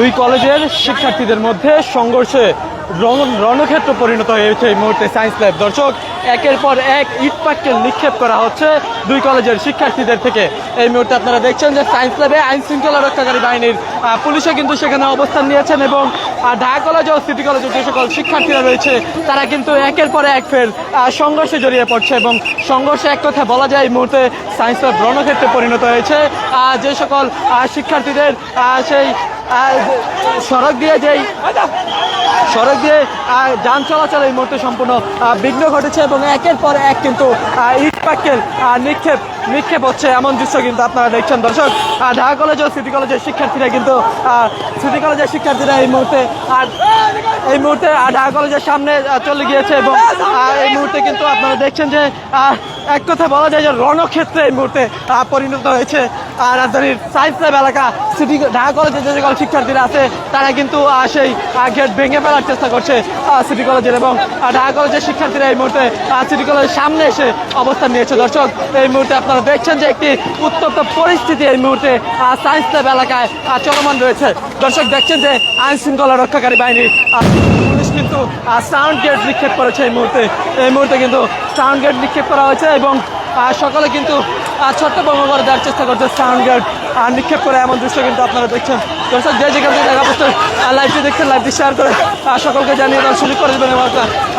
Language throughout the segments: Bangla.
দুই কলেজের শিক্ষার্থীদের মধ্যে সংঘর্ষে রণ- রণক্ষেত্র পরিণত হয়েছে এই মুহূর্তে সায়েন্স ল্যাব। দর্শক, একের পর এক ইট পাটকেল নিক্ষেপ করা হচ্ছে দুই কলেজের শিক্ষার্থীদের থেকে। এই মুহূর্তে আপনারা দেখছেন যে সায়েন্স ল্যাবে আইন শৃঙ্খলা রক্ষাকারী বাহিনীর পুলিশও কিন্তু সেখানে অবস্থান নিয়েছেন এবং ঢাকা কলেজ ও সিটি কলেজের যে সকল শিক্ষার্থীরা রয়েছে, তারা কিন্তু একের পর এক ফের সংঘর্ষে জড়িয়ে পড়ছে এবং সংঘর্ষে এক কথা বলা যায় এই মুহূর্তে সায়েন্স ল্যাব রণক্ষেত্রে পরিণত হয়েছে। যে সকল শিক্ষার্থীদের সেই সড়ক দিয়ে যেই সড়ক দিয়ে যান চলাচল এই মুহূর্তে সম্পূর্ণ বিঘ্ন ঘটেছে এবং একের পর এক কিন্তু ইট নিক্ষেপ নিক্ষেপ হচ্ছে এমন দৃশ্য কিন্তু আপনারা দেখছেন। দর্শক ঢাকা কলেজ ও সিটি কলেজের শিক্ষার্থীরা কিন্তু সিটি কলেজের শিক্ষার্থীরা এই মুহূর্তে আর এই মুহূর্তে ঢাকা কলেজের সামনে চলে গিয়েছে এবং এই মুহূর্তে কিন্তু আপনারা দেখছেন যে এক কথা বলা যায় যে রণক্ষেত্রে এই মুহূর্তে পরিণত হয়েছে। রাজধানীর সাইন্স ল্যাব এলাকা, সিটি ঢাকা কলেজের যে সকল শিক্ষার্থীরা আছে, তারা কিন্তু সেই গেট ভেঙে ফেলার চেষ্টা করছে সিটি কলেজের এবং ঢাকা কলেজের শিক্ষার্থীরা এই মুহূর্তে সিটি কলেজের সামনে এসে অবস্থান নিয়েছে। দর্শক, এই মুহূর্তে আপনারা দেখছেন যে একটি উত্তপ্ত পরিস্থিতি এই মুহূর্তে সায়েন্স ল্যাব এলাকায় চলমান রয়েছে। দর্শক, দেখছেন যে আইন শৃঙ্খলা রক্ষাকারী বাহিনী পুলিশ কিন্তু সাউন্ড গেট নিক্ষেপ করেছে এই মুহূর্তে। এই মুহূর্তে কিন্তু সাউন্ড গেট নিক্ষেপ করা হয়েছে এবং সকালে কিন্তু ছোট্ট বঙ্গ করে দেওয়ার চেষ্টা করছে সাউন্ড আর নিক্ষেপ করে এমন দৃশ্য কিন্তু আপনারা দেখছেন। দর্শক, যে যেখান থেকে দেখা পাচ্ছে লাইভটি দেখছেন লাইভটি শেয়ার করে সকলকে জানিয়ে দেওয়ার সুযোগ করে দেবেন। এবং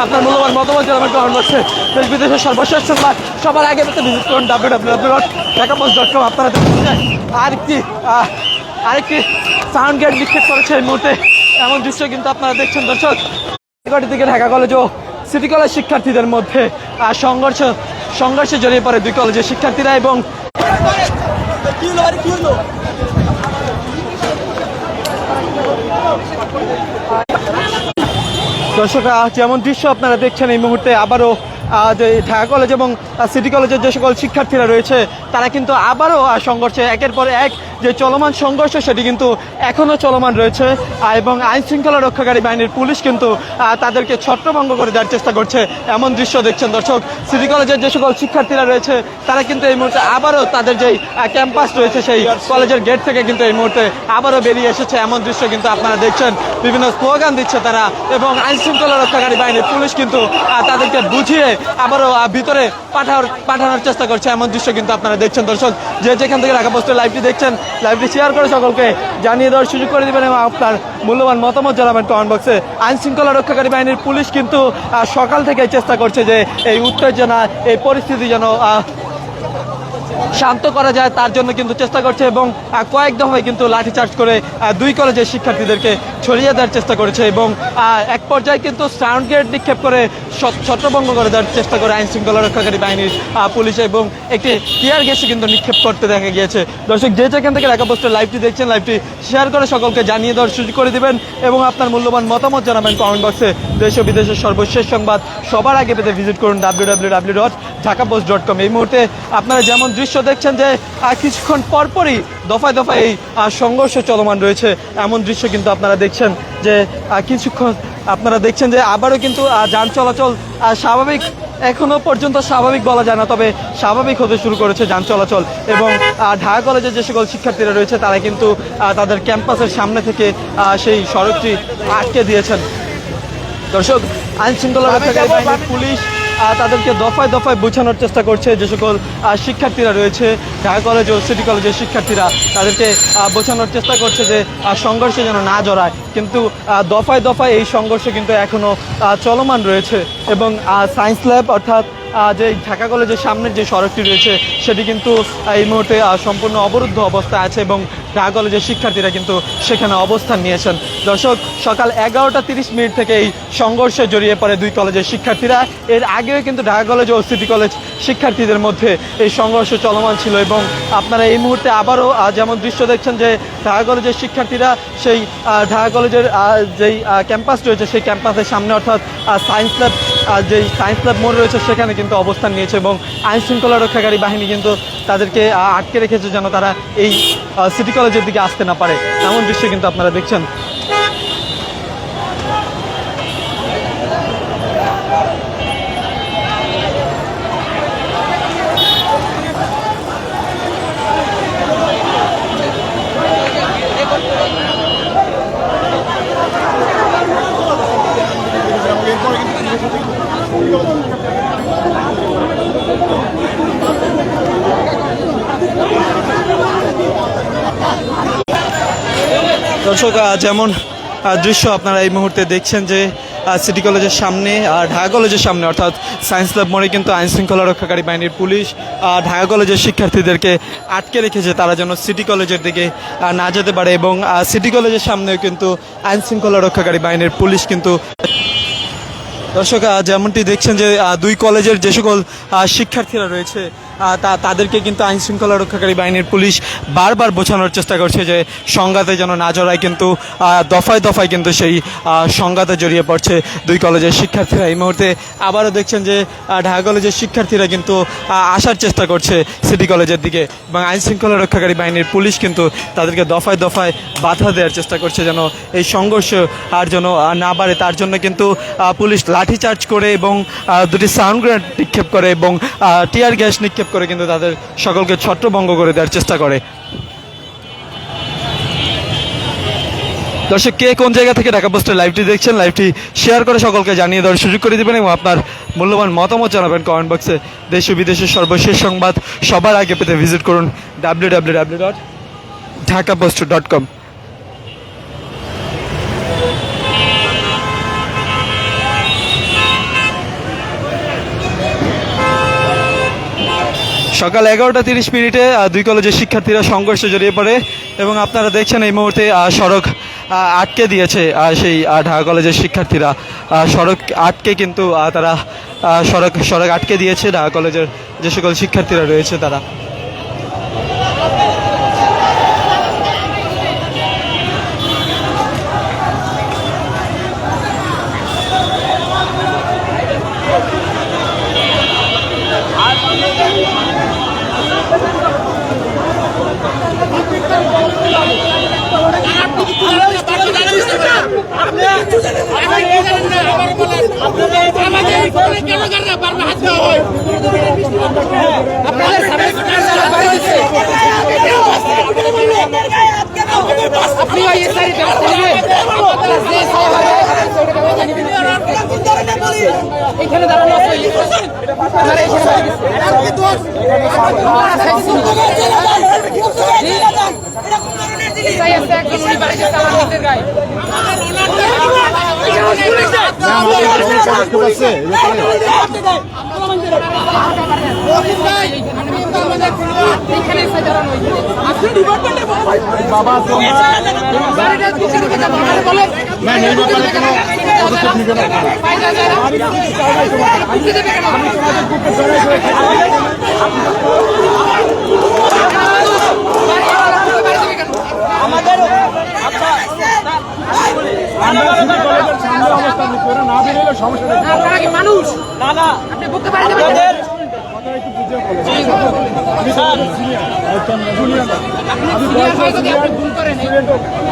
আপনার- মূল্যবান মতামত জানাবেন কমেন্ট বক্সে দেশ বিদেশের সর্বশেষ সংবাদ সবার আগে পেতে ভিজিট করুন W W W dot ঢাকাপোস্ট dot com আপনারা দেখছেন আরেকটি আরেকটি সাউন্ড গেট নিক্ষেপ করেছে এই মুহূর্তে। এমন দৃশ্য কিন্তু আপনারা দেখছেন, দর্শক। থেকে ঢাকা কলেজ ও সিটি কলেজ শিক্ষার্থীদের মধ্যে সংঘর্ষ সংঘর্ষে জড়িয়ে পড়ে দুই কলেজের শিক্ষার্থীরা এবং দর্শকরা, যেমন দৃশ্য আপনারা দেখছেন, এই মুহূর্তে আবারও যে ঢাকা কলেজ এবং সিটি কলেজের যে সকল শিক্ষার্থীরা রয়েছে, তারা কিন্তু আবারও সংঘর্ষে একের পর এক যে চলমান সংঘর্ষ, সেটি কিন্তু এখনও চলমান রয়েছে। এবং আইন শৃঙ্খলা রক্ষাকারী বাহিনীর পুলিশ কিন্তু তাদেরকে ছত্রভঙ্গ করে দেওয়ার চেষ্টা করছে এমন দৃশ্য দেখছেন দর্শক। সিটি কলেজের যে সকল শিক্ষার্থীরা রয়েছে, তারা কিন্তু এই মুহূর্তে আবারও তাদের যেই ক্যাম্পাস রয়েছে, সেই কলেজের গেট থেকে কিন্তু এই মুহূর্তে আবারও বেরিয়ে এসেছে এমন দৃশ্য কিন্তু আপনারা দেখছেন। বিভিন্ন স্লোগান দিচ্ছে তারা এবং আইন শৃঙ্খলা রক্ষাকারী বাহিনীর পুলিশ কিন্তু তাদেরকে বুঝিয়ে আবারও ভিতরে পাঠানোর পাঠানোর চেষ্টা করছে। এমন দৃশ্য কিন্তু আপনারা দেখছেন, দর্শক। যে যেখান থেকে রাখা পোস্টের লাইভটি দেখছেন লাইভটি শেয়ার করে সকলকে জানিয়ে দেওয়ার সুযোগ করে দেবেন এবং আপনার মূল্যবান মতামত জানাবেন কমেন্ট বক্সে আইন শৃঙ্খলা রক্ষাকারী বাহিনীর পুলিশ কিন্তু সকাল থেকে চেষ্টা করছে যে এই উত্তেজনা, এই পরিস্থিতি যেন শান্ত করা যায়, তার জন্য কিন্তু চেষ্টা করছে এবং কয়েক দফায় কিন্তু লাঠিচার্জ করে দুই কলেজের শিক্ষার্থীদেরকে ছড়িয়ে দেওয়ার চেষ্টা করেছে এবং এক পর্যায়ে কিন্তু সাউন্ড গেট নিক্ষেপ করে ছত্রভঙ্গ করে দেওয়ার চেষ্টা করে আইন শৃঙ্খলা রক্ষাকারী বাহিনীর পুলিশ এবং একটি টিয়ার গ্যাসে কিন্তু নিক্ষেপ করতে দেখা গিয়েছে। দর্শক, যে যেখান থেকে ঢাকা পোস্টের লাইভটি দেখছেন, লাইভটি শেয়ার করে সকলকে জানিয়ে দেওয়ার সুযোগ করে দিবেন এবং আপনার মূল্যবান মতামত জানাবেন কমেন্ট বক্সে। দেশ ও বিদেশের সর্বশেষ সংবাদ সবার আগে পেতে ভিজিট করুন W W W dot Dhaka Post dot com এই মুহূর্তে আপনারা যেমন দৃশ্য দেখছেন যে আহ, কিছুক্ষণ পরপরই দফায় দফায় এই সংঘর্ষ চলমান রয়েছে। এমন দৃশ্য কিন্তু আপনারা দেখছেন যে কিছুক্ষণ আপনারা দেখছেন যে আবারও কিন্তু যান চলাচল স্বাভাবিক এখনও পর্যন্ত স্বাভাবিক বলা যায় না তবে স্বাভাবিক হতে শুরু করেছে যান চলাচল। এবং ঢাকা কলেজের যে সকল শিক্ষার্থীরা রয়েছে তারা কিন্তু তাদের ক্যাম্পাসের সামনে থেকে সেই সড়কটি আটকে দিয়েছেন। দর্শক আইন শৃঙ্খলা রক্ষাকারী বাহিনীর পুলিশ তাদেরকে দফায় দফায় বোঝানোর চেষ্টা করছে যে সকল শিক্ষার্থীরা রয়েছে, ঢাকা কলেজ ও সিটি কলেজের শিক্ষার্থীরা তাদেরকে বোঝানোর চেষ্টা করছে যে সংঘর্ষে যেন না জড়ায়। কিন্তু দফায় দফায় এই সংঘর্ষ কিন্তু এখনও চলমান রয়েছে এবং সায়েন্স ল্যাব অর্থাৎ যে ঢাকা কলেজের সামনের যে সড়কটি রয়েছে, সেটি কিন্তু এই মুহূর্তে সম্পূর্ণ অবরুদ্ধ অবস্থায় আছে এবং ঢাকা কলেজের শিক্ষার্থীরা কিন্তু সেখানে অবস্থান নিয়েছেন। দর্শক, সকাল এগারোটা তিরিশ মিনিট থেকে এই সংঘর্ষে জড়িয়ে পড়ে দুই কলেজের শিক্ষার্থীরা। এর আগেও কিন্তু ঢাকা কলেজ ও সিটি কলেজ শিক্ষার্থীদের মধ্যে এই সংঘর্ষ চলমান ছিল এবং আপনারা এই মুহূর্তে আবারও যেমন দৃশ্য দেখছেন যে ঢাকা কলেজের শিক্ষার্থীরা সেই ঢাকা কলেজের যেই ক্যাম্পাস রয়েছে, সেই ক্যাম্পাসের সামনে অর্থাৎ সায়েন্স ল্যাব যেই সায়েন্স ক্লাব মোড় রয়েছে, সেখানে কিন্তু অবস্থান নিয়েছে এবং আইন শৃঙ্খলা রক্ষাকারী বাহিনী কিন্তু তাদেরকে আটকে রেখেছে যেন তারা এই সিটি কলেজের দিকে আসতে না পারে। এমন দৃশ্য কিন্তু আপনারা দেখছেন। দর্শক যেমন দৃশ্য আপনারা এই মুহূর্তে দেখছেন যে সিটি কলেজের সামনে ঢাকা কলেজের সামনে, অর্থাৎ সায়েন্স ল্যাব মোড়ে কিন্তু আইন শৃঙ্খলা রক্ষাকারী বাহিনীর পুলিশ ঢাকা কলেজের শিক্ষার্থীদেরকে আটকে রেখেছে। তারা যেন সিটি কলেজের দিকে না যেতে পারে এবং সিটি কলেজের সামনেও কিন্তু আইন শৃঙ্খলা রক্ষাকারী বাহিনীর পুলিশ কিন্তু দর্শক যেমনটি দেখছেন যে দুই কলেজের যে সকল শিক্ষার্থীরা রয়েছে তাদেরকে কিন্তু আইন শৃঙ্খলা রক্ষাকারী বাহিনীর পুলিশ বারবার বোঝানোর চেষ্টা করছে যে সংঘাতে যেন না জড়ায়, কিন্তু দফায় দফায় কিন্তু সেই সংঘাতে জড়িয়ে পড়ছে দুই কলেজের শিক্ষার্থীরা। এই মুহূর্তে আবারও দেখছেন যে ঢাকা কলেজের শিক্ষার্থীরা কিন্তু আসার চেষ্টা করছে সিটি কলেজের দিকে এবং আইন শৃঙ্খলা রক্ষাকারী বাহিনীর পুলিশ কিন্তু তাদেরকে দফায় দফায় বাধা দেওয়ার চেষ্টা করছে যেন এই সংঘর্ষ আর যেন না বাড়ে। তার জন্য কিন্তু পুলিশ লাঠিচার্জ করে এবং দুটি সাউন্ড গ্রেনেড নিক্ষেপ করে এবং টিয়ার গ্যাস নিক্ষেপ করে কিন্তু তাদের সকলকে ছত্রভঙ্গ করে দেওয়ার চেষ্টা করে। দর্শক, কে কোন জায়গা থেকে ঢাকা পোস্টের লাইভটি দেখছেন লাইভটি শেয়ার করে সকলকে জানিয়ে দেওয়ার সুযোগ করে দিবেন এবং আপনার মূল্যবান মতামত জানাবেন কমেন্ট বক্সে দেশ ও বিদেশের সর্বশেষ সংবাদ সবার আগে পেতে ভিজিট করুন W W W dot Dhaka Post dot com সকাল এগারোটা তিরিশ মিনিটে দুই কলেজের শিক্ষার্থীরা সংঘর্ষে জড়িয়ে পড়ে এবং আপনারা দেখছেন এই মুহূর্তে সড়ক আটকে দিয়েছে সেই ঢাকা কলেজের শিক্ষার্থীরা। সড়ক আটকে কিন্তু তারা সড়ক সড়ক আটকে দিয়েছে, ঢাকা কলেজের যে সকল শিক্ষার্থীরা রয়েছে তারা। এখানে দাঁড়ানো আছে আপনারা এখানে তাই আছে একজন উনি বাড়িতে তালা নিজের গায়ে এখানে এসে দাঁড়ানো আপনি ডিপার্টমেন্টে বাবা না এই ব্যাপারে কোনো ফায়দা যায় না বুঝতে দেবে কেন আপনারা কি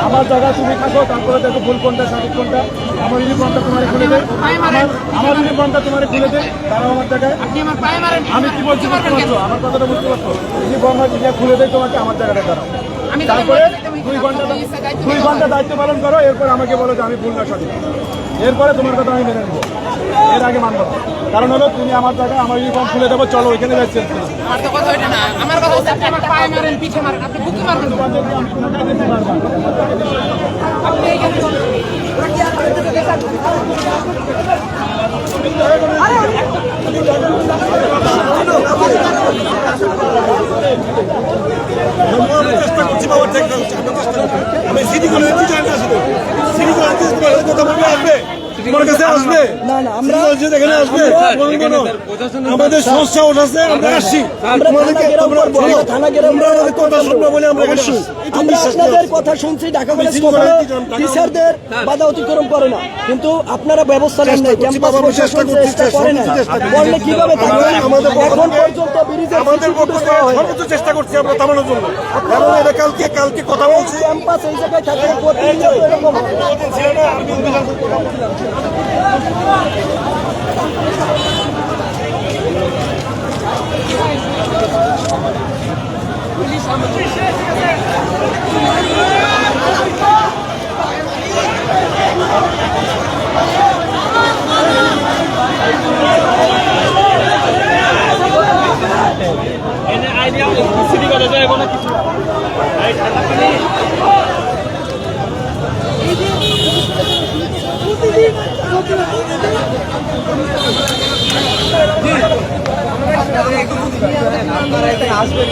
আমার জায়গা তুমি থাকো তারপরে দেখো ভুল কোনটা সঠিক কোনটা আমার ইউনিফর্মটা তোমার খুলে দে আমার ইউনিফর্মটা তোমার খুলে দে তারাও আমার জায়গায় আমি কি বলছি আমার কথাটা বুঝতে পারছ ইউনিফর্মটা দিয়ে খুলে দেয়, তোমাকে আমার জায়গাটা দাঁড়াও। তারপরে দুই ঘণ্টা দুই ঘণ্টা দায়িত্ব পালন করো এরপর আমাকে বলো যে আমি ভুল না সঠিক। এরপরে তোমার কথা আমি মেনে নেব। এর আগে মানবো না। কারণ হলো তুমি আমার জায়গায় আমার ইউনিফর্ম খুলে দেবো চলো ওইখানে যাচ্ছেন আমার তো কথা না। আমার কথা হচ্ছে আমার পায়ে মারেন পিঠে মারেন আপনি বুকে মারবেন আপনি এইখানে চেষ্টা করছি বাবার চেষ্টা করছি আমি সিটি কলেজের টিচার না আসলে সিটি তোমার কথা বলবে আসবে। তোমার কাছে আসবে। আমাদের সমস্যা আমরা আসছি। কথা আপনাদের শুনছি ঢাকা কলেজ টিচারদের বাধা অতিক্রম করে না। কিন্তু আপনারা ব্যবস্থা নেন নাই। ক্যাম্পাস বাবা, চেষ্টা প্রশাসন করছি, চেষ্টা চেষ্টা করে না করলে কীভাবে আমাদের- এখন পর্যন্ত চেষ্টা করছি আমরা থামানোর জন্য। এবং এটা কালকে কালকে কথা বলছি। ক্যাম্পাস এই জায়গায় থাকলে প্রতিনিয়ত এরকম হয়। ছিল না, Ele é um... Se liga, já é bom aqui. আসবেন